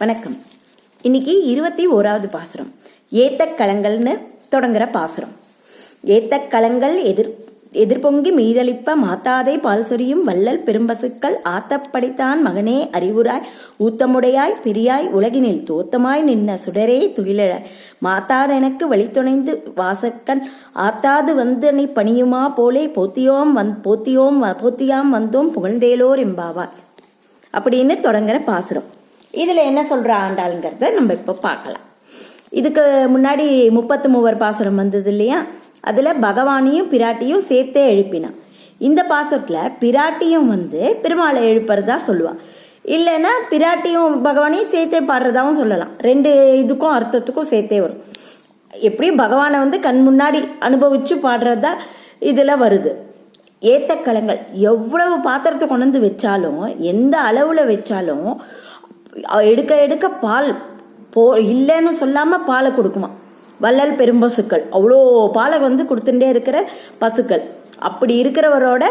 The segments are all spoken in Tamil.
வணக்கம். இன்னைக்கு இருபத்தி ஓராவது பாசுரம். ஏத்தக்களங்கள்னு தொடங்குற பாசுரம். ஏத்தக்களங்கள் எதிர் எதிர்பொங்கி மீதளிப்ப மாத்தாதை பால் சொரியும் வள்ளல் பெரும்பசுக்கள் ஆத்தப்படித்தான் மகனே அறிவுராய் ஊத்தமுடையாய் பெரியாய் உலகினில் தோத்தமாய் நின்ன சுடரே துயிலழ. மாத்தாதெனக்கு வழித்துணைந்து வாசக்கன் ஆத்தாது வந்து நீ பணியுமா போலே போத்தியோம் வந் போத்தியோம் வ- போத்தியாம் வந்தோம் புகழ்ந்தேலோர் எம்பாவார் அப்படின்னு தொடங்குற பாசுரம். இதில் என்ன சொல்ற ஆண்டாளுங்கிறத நம்ம இப்போ பார்க்கலாம். இதுக்கு முன்னாடி முப்பத்து மூவர் பாசுரம் வந்தது இல்லையா? அதில் பகவானையும் பிராட்டியும் சேர்த்தே எழுப்பினான் இந்த பாசத்தில் பிராட்டியும் வந்து பெருமாளை எழுப்புறதா சொல்லுவான் இல்லைன்னா பிராட்டியும் பகவானையும் சேர்த்தே பாடுறதாவும் சொல்லலாம். ரெண்டு இதுக்கும் அர்த்தத்துக்கும் சேர்த்தே வரும். எப்படியும் பகவானை வந்து கண் முன்னாடி அனுபவிச்சு பாடுறதா இதில் வருது. ஏத்தக்கலங்கள் எவ்வளவு பாத்திரத்தை கொண்டு வந்து வச்சாலும் எந்த அளவில் வச்சாலும் எடுக்க எடுக்க பால் போ இல்லைன்னு சொல்லாமல் பாலை கொடுக்குமா? வள்ளல் பெரும்பசுக்கள். அவ்வளோ பாலை வந்து கொடுத்துட்டே இருக்கிற பசுக்கள். அப்படி இருக்கிறவரோட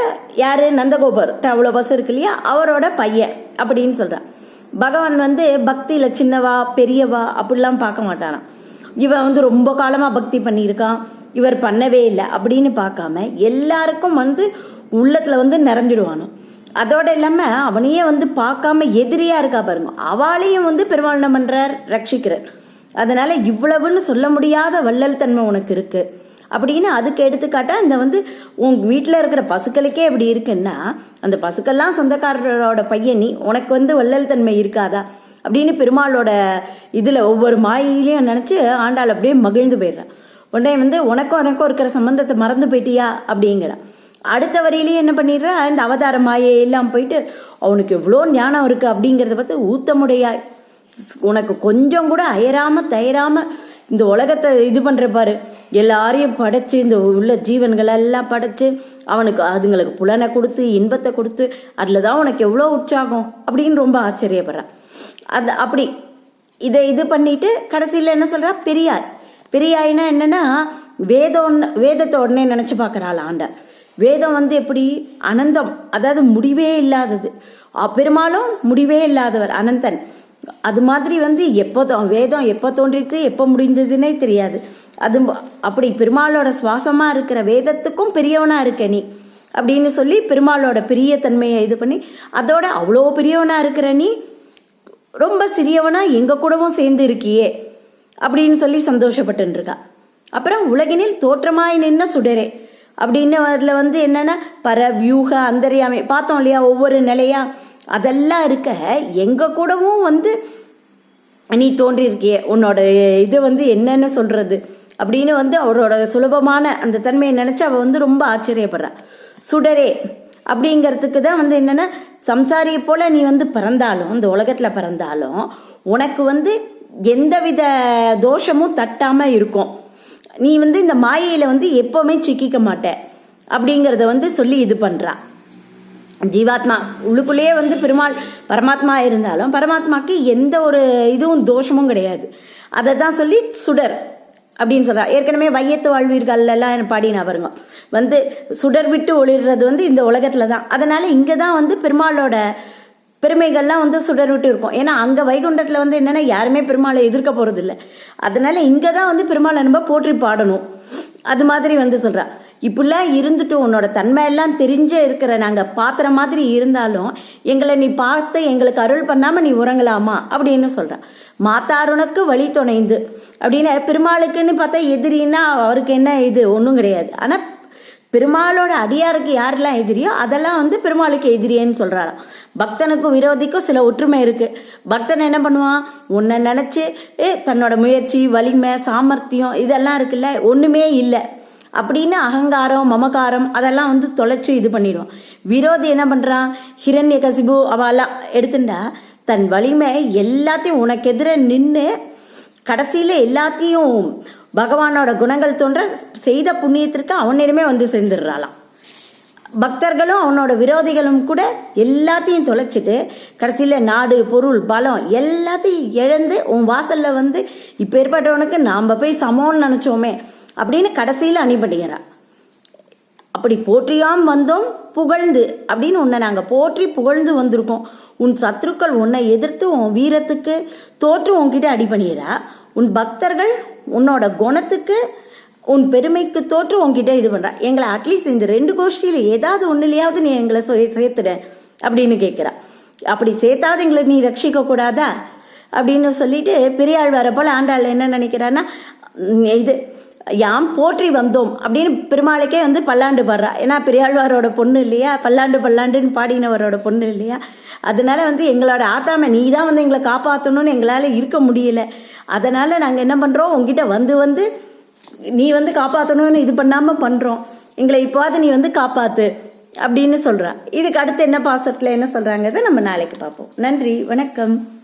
யார்? நந்தகோபர். அவ்வளோ பசு இருக்கு இல்லையா? அவரோட பையன் அப்படின்னு சொல்கிறான் பகவான் வந்து பக்தியில் சின்னவா பெரியவா அப்படிலாம் பார்க்க மாட்டானான் இவன் வந்து ரொம்ப காலமாக பக்தி பண்ணியிருக்கான். இவர் பண்ணவே இல்லை அப்படின்னு பார்க்காம எல்லாருக்கும் வந்து உள்ளத்தில் வந்து நிறைஞ்சிடுவானோ அதோடு இல்லாமல் அவனையே வந்து பார்க்காம எதிரியாக இருக்கா பாருங்க. அவளையும் வந்து பெருமாள் பண்ணுறார் ரட்சிக்கிறார். அதனால் இவ்வளவுன்னு சொல்ல முடியாத வள்ளல் தன்மை உனக்கு இருக்குது அப்படின்னு அதுக்கு எடுத்துக்காட்டால் இந்த வந்து உங்கள் வீட்டில் இருக்கிற பசுக்களுக்கே இப்படி இருக்குன்னா அந்த பசுக்கள்லாம் சொந்தக்காரரோட பையன் நீ உனக்கு வந்து வள்ளல் தன்மை இருக்காதா? அப்படின்னு பெருமாளோட இதில் ஒவ்வொரு மாயிலையும் நினச்சி ஆண்டாள் அப்படியே மகிழ்ந்து போயிடுறான் உடனே வந்து உனக்கும் உனக்கும் இருக்கிற சம்பந்தத்தை மறந்து போயிட்டியா? அப்படிங்கிறான் அடுத்த வரையிலேயே என்ன பண்ணிடுறா? இந்த அவதார மாயையெல்லாம் போயிட்டு அவனுக்கு எவ்வளோ ஞானம் இருக்கு அப்படிங்கிறத பார்த்து ஊத்தமுடையாய். உனக்கு கொஞ்சம் கூட அயராமல் தயராமல் இந்த உலகத்தை இது பண்ணுற பாரு. எல்லாரையும் படைச்சு இந்த உள்ள ஜீவன்கள் எல்லாம் படைச்சு அவனுக்கு அதுங்களுக்கு புலனை கொடுத்து இன்பத்தை கொடுத்து அதில் தான் உனக்கு எவ்வளோ உற்சாகம் அப்படின்னு ரொம்ப ஆச்சரியப்படுறான் அது அப்படி இதை இது பண்ணிட்டு கடைசியில் என்ன சொல்கிறா பெரியாய். பெரியாயினா என்னன்னா வேதோன்னு வேதத்தை உடனே நினச்சி பார்க்குறாள் ஆண்டை. வேதம் வந்து எப்படி? அனந்தம். அதாவது முடிவே இல்லாதது. பெருமாளும் முடிவே இல்லாதவர் அனந்தன். அது மாதிரி வந்து எப்போ வேதம் எப்போ தோன்றித்து எப்போ முடிந்ததுன்னே தெரியாது. அது அப்படி பெருமாளோட சுவாசமாக இருக்கிற வேதத்துக்கும் பெரியவனாக இருக்க நீ. அப்படின்னு சொல்லி பெருமாளோட பெரிய தன்மையை இது பண்ணி அதோட அவ்வளோ பெரியவனாக இருக்கிற நீ ரொம்ப சிறியவனாக எங்கள் கூடவும் சேர்ந்து இருக்கியே. அப்படின்னு சொல்லி சந்தோஷப்பட்டுருக்கா அப்புறம் உலகினில் தோற்றமாய் நின்ன சுடரே. அப்படின்னு அதில் வந்து என்னென்னா பர வியூக அந்தரியாமை பார்த்தோம் இல்லையா ஒவ்வொரு நிலையா அதெல்லாம் இருக்க எங்கள் கூடவும் வந்து நீ தோன்றியிருக்கியே உன்னோட இது வந்து என்னென்னு சொல்கிறது அப்படின்னு வந்து அவரோட சுலபமான அந்த தன்மையை நினச்சி அவள் வந்து ரொம்ப ஆச்சரியப்படுறா. சுடரே அப்படிங்கிறதுக்கு தான் வந்து என்னென்னா சம்சாரியை போல் நீ வந்து பிறந்தாலும் இந்த உலகத்தில் பிறந்தாலும் உனக்கு வந்து எந்தவித தோஷமும் தட்டாமல் இருக்கும். நீ வந்து இந்த மாயையில் வந்து எப்போவுமே சிக்கிக்க மாட்ட. அப்படிங்கிறத வந்து சொல்லி இது பண்ணுறா ஜீவாத்மா உள்ளுக்குள்ளேயே வந்து பெருமாள் பரமாத்மா இருந்தாலும் பரமாத்மாக்கு எந்த ஒரு இதுவும் தோஷமும் கிடையாது. அதை தான் சொல்லி சுடர் அப்படின்னு சொல்கிறா ஏற்கனவே வையத்து வாழ்வீர்கள் எல்லாம் பாடின வருங்க வந்து சுடர் விட்டு ஒளிர்றது வந்து இந்த உலகத்துல தான் அதனால் இங்கே தான் வந்து பெருமாளோட பெருமைகள்லாம் வந்து சுடர் விட்டு இருக்கும் ஏன்னா அங்கே வைகுண்டத்தில் வந்து என்னென்னா யாருமே பெருமாளை எதிர்க்க போகிறதில்ல அதனால் அதனால தான் வந்து பெருமாளை நம்ம போற்றி பாடணும். அது மாதிரி வந்து சொல்கிறா இப்படிலாம் இருந்துட்டு உன்னோட தன்மை எல்லாம் தெரிஞ்ச இருக்கிற நாங்கள் பாத்திர மாதிரி இருந்தாலும் எங்களை நீ பார்த்து எங்களுக்கு அருள் பண்ணாமல் நீ உறங்கலாமா? அப்படின்னு சொல்கிறான் மாத்தாருனுக்கு வழி துணைந்து. அப்படின்னு பெருமாளுக்குன்னு பார்த்தா எதிரின்னா அவருக்கு என்ன இது? ஒன்றும் கிடையாது. ஆனால் பெருமாளோட அடியாருக்கு யாரெல்லாம் எதிரியோ அதெல்லாம் வந்து பெருமாளுக்கு எதிரியேன்னு சொல்கிறாராம் பக்தனுக்கும் விரோதிக்கும் சில ஒற்றுமை இருக்குது பக்தன் என்ன பண்ணுவான்? உன்னை நினச்சி தன்னோட முயற்சி வலிமை சாமர்த்தியம் இதெல்லாம் இருக்குல்ல ஒன்றுமே இல்லை. அப்படின்னு அகங்காரம் மமகாரம் அதெல்லாம் வந்து தொலைச்சி இது பண்ணிடுவான். விரோதி என்ன பண்ணுறான் ஹிரண்ய கசிபு அவெல்லாம் எடுத்துட்டா தன் வலிமை எல்லாத்தையும் உனக்கு எதிர நின்று கடைசியில் எல்லாத்தையும் பகவானோட குணங்கள் தோன்ற செய்த புண்ணியத்திற்கு அவனிடமே வந்து சேர்ந்துடுறாளாம். பக்தர்களும் அவனோட விரோதிகளும் கூட எல்லாத்தையும் தொலைச்சிட்டு கடைசியில் நாடு பொருள் பலம் எல்லாத்தையும் இழந்து உன் வாசலில் வந்து இப்போ ஏற்பட்டவனுக்கு நாம் போய் சமோன்னு நினச்சோமே அப்படின்னு கடைசியில் அணிபடுகிறார். அப்படி போற்றியாம் வந்தோம் புகழ்ந்து அப்படின்னு உன்னை நாங்கள் போற்றி புகழ்ந்து வந்திருக்கோம். உன் சத்ருக்கள் உன்னை எதிர்த்து உன் வீரத்துக்கு தோற்று உன்கிட்ட அடி பண்ணிடுறா உன் பக்தர்கள் உன்னோட குணத்துக்கு உன் பெருமைக்கு தோற்று உன்கிட்ட இது பண்ணுறா எங்களை அட்லீஸ்ட் இந்த ரெண்டு கோஷ்டியில் ஏதாவது ஒன்றுலையாவது நீ எங்களை சே- சேர்த்துட அப்படின்னு கேட்குறா. அப்படி சேர்த்தாவது எங்களை நீ ரட்சிக்க கூடாதா? அப்படின்னு சொல்லிட்டு பெரியாள் வரப்போல் ஆண்டாள் என்ன நினைக்கிறான்னா இது யாம் போற்றி வந்தோம் அப்படின்னு பெருமாளுக்கே வந்து பல்லாண்டு பாடுறா. ஏன்னா பெரியாழ்வாரோட பொண்ணு இல்லையா? பல்லாண்டு பல்லாண்டுன்னு பாடினவரோட பொண்ணு இல்லையா? அதனால வந்து எங்களோட ஆத்தாம நீ தான் வந்து எங்களை காப்பாற்றணும்னு எங்களால் இருக்க முடியல. அதனால் நாங்கள் என்ன பண்ணுறோம் உங்ககிட்ட வந்து வந்து நீ வந்து காப்பாற்றணும்னு இது பண்ணாமல் பண்ணுறோம் எங்களை இப்போது நீ வந்து காப்பாற்று அப்படின்னு சொல்கிறா இதுக்கு அடுத்து என்ன பாசத்தில் என்ன சொல்கிறாங்கிறத நம்ம நாளைக்கு பார்ப்போம். நன்றி வணக்கம்.